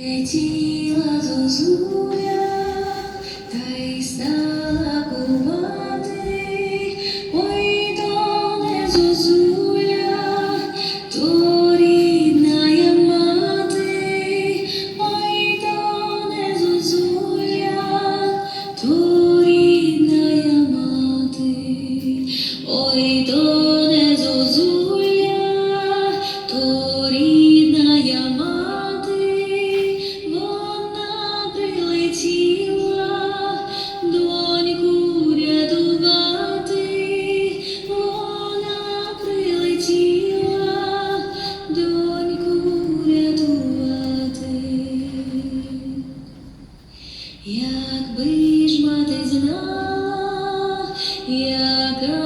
Летіла зозуля, та й стала кувати, ой то не зозуля, то рідна я мати, ой то не зозуля, то рідна я мати, ой то не зозуля, то рідна. Yeah. girl.